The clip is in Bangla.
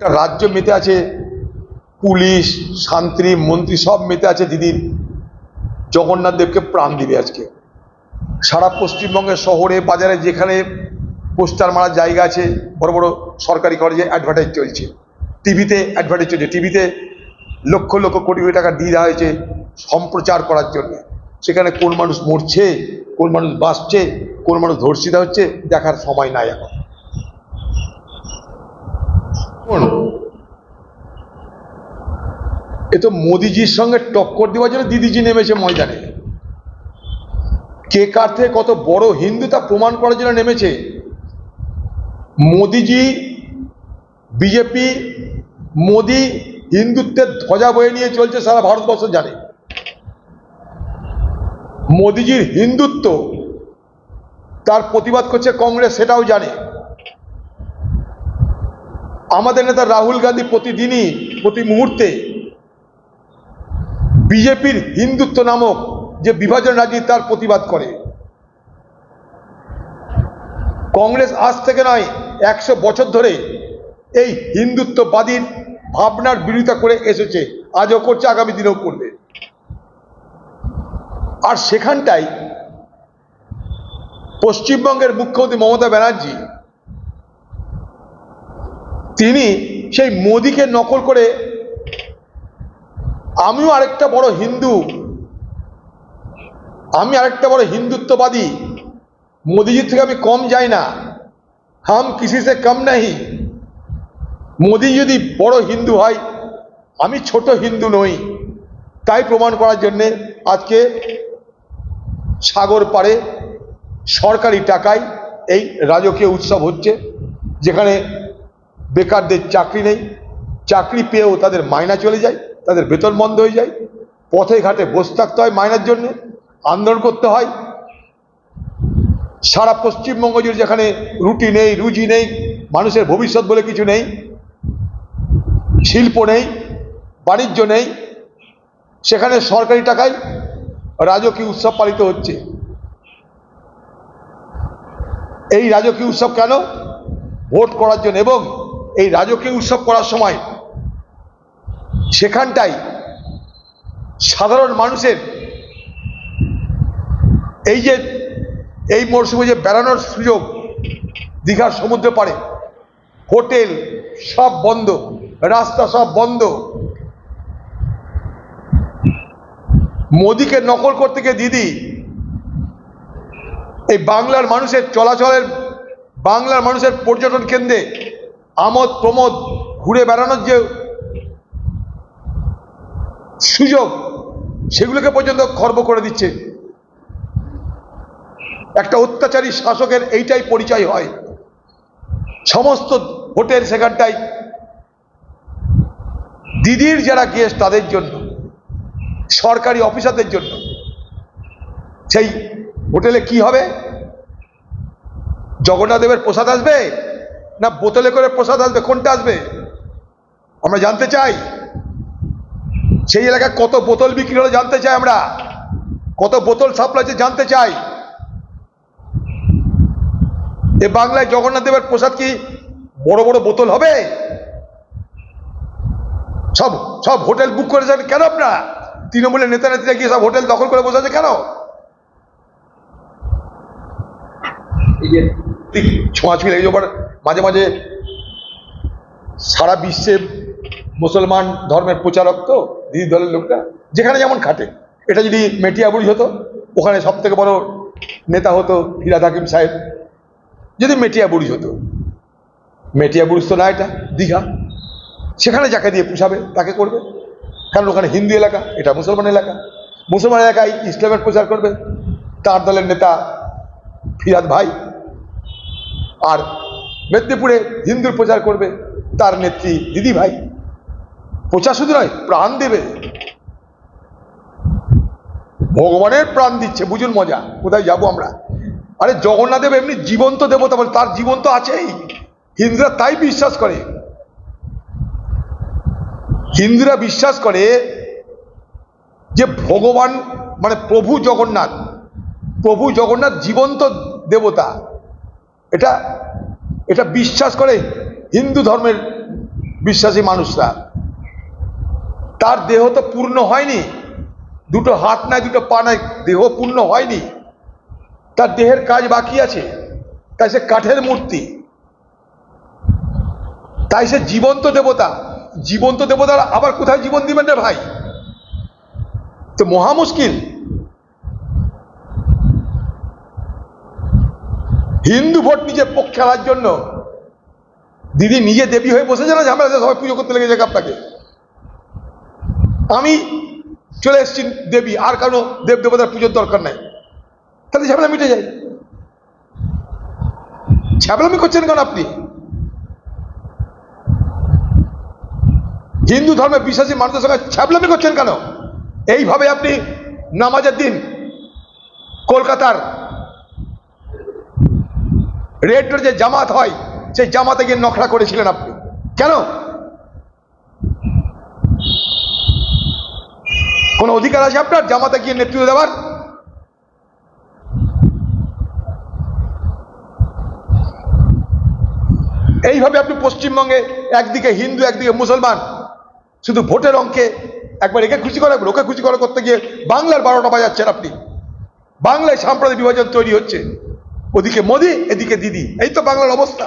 একটা রাজ্য মেতে আছে, পুলিশ, শান্তি, মন্ত্রী সব মেতে আছে দিদির। জগন্নাথ দেবকে প্রাণ দিবে আজকে। সারা পশ্চিমবঙ্গের শহরে, বাজারে যেখানে পোস্টার মারার জায়গা আছে, বড় বড় সরকারি কলেজে অ্যাডভার্টাইজ চলছে। টিভিতে অ্যাডভার্টাইজ চলছে। টিভিতে লক্ষ লক্ষ কোটি কোটি টাকা দিয়ে দেওয়া হয়েছে সম্প্রচার করার জন্য। সেখানে কোন মানুষ মরছে, কোন মানুষ বাঁচছে, কোন মানুষ ধর্ষিত হচ্ছে, দেখার সময় নাই এখন। শোন, এ তো মোদিজির সঙ্গে টক্কর দেওয়ার জন্য দিদিজি নেমেছে ময়দানে। কে কার থেকে কত বড় হিন্দু তা প্রমাণ করার জন্য নেমেছে? মোদিজি বিজেপি মোদি হিন্দুত্বের ধ্বজা বয়ে নিয়ে চলছে সারা ভারতবর্ষ জানে। মোদিজির হিন্দুত্ব তার প্রতিবাদ করছে কংগ্রেস সেটাও জানে। আমাদের নেতা রাহুল গান্ধী প্রতিদিনই, প্রতি মুহূর্তে বিজেপির হিন্দুত্ব নামক যে বিভাজন রাজনীতি তার প্রতিবাদ করে। কংগ্রেস আজ থেকে নয়, একশো বছর ধরে এই হিন্দুত্ববাদীর ভাবনার বিরোধিতা করে এসেছে, আজও করছে, আগামী দিনেও করবে। আর সেখানটাই পশ্চিমবঙ্গের মুখ্যমন্ত্রী মমতা ব্যানার্জি তিনি সেই মোদিকে নকল করে আমিও আরেকটা বড় হিন্দু, আমি আরেকটা বড় হিন্দুত্ববাদী, মোদিজির থেকে আমি কম যাই না। হাম কিসি সে কম নাহি। মোদি যদি বড় হিন্দু হয়, আমি ছোট হিন্দু নই। তাই প্রমাণ করার জন্যে আজকে সাগর পাড়ে সরকারি টাকায় এই রাজকীয় উৎসব হচ্ছে, যেখানে বেকারদের চাকরি নেই, চাকরি পেয়েও তাদের মায়না চলে যায়, তাদের বেতন বন্ধ হয়ে যায়, পথে ঘাটে বসে থাকতে হয় মায়নার জন্য, আন্দোলন করতে হয়। সারা পশ্চিমবঙ্গ জুড়ে যেখানে রুটি নেই, রুজি নেই, মানুষের ভবিষ্যৎ বলে কিছু নেই, শিল্প নেই, বাণিজ্য নেই, সেখানে সরকারি টাকায় রাজকীয় উৎসব পালিত হচ্ছে। এই রাজকীয় উৎসব কেন? ভোট করার জন্য এবং এই রাজকীয় উৎসব করার সময় সেখানটাই সাধারণ মানুষের এই যে, এই মরশুমে যে বেড়ানোর সুযোগ দীঘার সমুদ্র পাড়ে, হোটেল সব বন্ধ, রাস্তা সব বন্ধ। মোদিকে নকল করতে গিয়ে দিদি, এই বাংলার মানুষের চলাচলের, বাংলার মানুষের পর্যটন কেন্দ্রে আমোদ প্রমোদ ঘুরে বেড়ানোর যে সুযোগ, সেগুলোকে পর্যন্ত খর্ব করে দিচ্ছে। একটা অত্যাচারী শাসকের এইটাই পরিচয় হয়। সমস্ত হোটেল সেখানটাই দিদির যারা গেস্ট তাদের জন্য, সরকারি অফিসারদের জন্য। সেই হোটেলে কি হবে? জগন্নাথ দেবের প্রসাদ আসবে? না, বোতলে করে প্রসাদ আসবে, কোনটা আসবে? আমরা জানতে চাই। সেই এলাকায় কত বোতল বিক্রি হলো জানতে চাই আমরা। কত বোতল সাপ্লাই জানতে চাই। এ বাংলায় জগন্নাথ দেবের প্রসাদ কি বড় বড় বোতল হবে? সব সব হোটেল বুক করেছেন কেন আপনারা? তৃণমূলের নেতা নেত্রীরা গিয়ে সব হোটেল দখল করে বসে আছে কেন? এই যে মাঝে মাঝে সারা বিশ্বে মুসলমান ধর্মের প্রচারক তো, দিদি দলের লোকটা যেখানে যেমন খাটে। এটা যদি মেটিয়াবুড়ি হতো, ওখানে সব থেকে বড় নেতা হতো ফিরাদ হাকিম সাহেব। যদি মেটিয়াবুড়ি হতো, মেটিয়া মেটিয়াবুড়ি তো না এটা, দীঘা। সেখানে যাকে দিয়ে পুষাবে, তাকে করবে। কারণ ওখানে হিন্দু এলাকা, এটা মুসলমান এলাকা। মুসলমান এলাকায় ইসলামের প্রচার করবে। তার দলের নেতা ফিরাদ ভাই। আর মেদিনীপুরে হিন্দুর প্রচার করবে, তার নেত্রী দিদি ভাই। প্রচার শুধু নয়, প্রাণ দেবে। ভগবানের প্রাণ দিচ্ছে, বুঝুন মজা, কোথায় যাব আমরা? আরে জগন্নাথ দেব এমনি জীবন্ত দেবতা বলে, তার জীবন তো আছেই। হিন্দুরা তাই বিশ্বাস করে। হিন্দুরা বিশ্বাস করে যে ভগবান মানে প্রভু জগন্নাথ প্রভু জগন্নাথ জীবন্ত দেবতা। এটা এটা বিশ্বাস করে হিন্দু ধর্মের বিশ্বাসী মানুষরা। তার দেহ তো পূর্ণ হয়নি। দুটো হাত নাই, দুটো পা নাই, দেহ পূর্ণ হয়নি। তার দেহের কাজ বাকি আছে। তাই সে কাঠের মূর্তি। তাই সে জীবন্ত দেবতা। জীবন্ত দেবতার আবার কোথায় জীবন দিবেন রে ভাই? তো মহা মুশকিল। হিন্দু ভোট নিজের পক্ষে আনার জন্য দিদি নিজে দেবী হয়ে বসেছে না ঝামেলা সবাই পুজো করতে লেগেছে আপনাকে আমি চলে এসেছি দেবী, আর কারও দেব দেবতার পুজোর দরকার নাই। তাহলে ঝামেলা মিটে যায়। ঝামেলামি করছেন কেন আপনি? হিন্দু ধর্মে বিশ্বাসী মানুষের সঙ্গে ছ্যাবলামি করছেন কেন? এইভাবে আপনি নামাজের দিন কলকাতার রেড রোড যে জামাত হয়, সেই জামাতে গিয়ে নখরা করেছিলেন আপনি। কেন? কোন অধিকার আছে আপনার জামাতে গিয়ে নেতৃত্ব দেওয়ার? এইভাবে আপনি পশ্চিমবঙ্গে একদিকে হিন্দু, একদিকে মুসলমান, শুধু ভোটের অঙ্কে একবার একে খুশি করা ওকে খুশি করা করতে গিয়ে বাংলার বারোটা বাজাচ্ছেন আপনি। বাংলায় সাম্প্রদায়িক বিভাজন তৈরি হচ্ছে। ওদিকে মোদি এদিকে দিদি। এই তো বাংলার অবস্থা।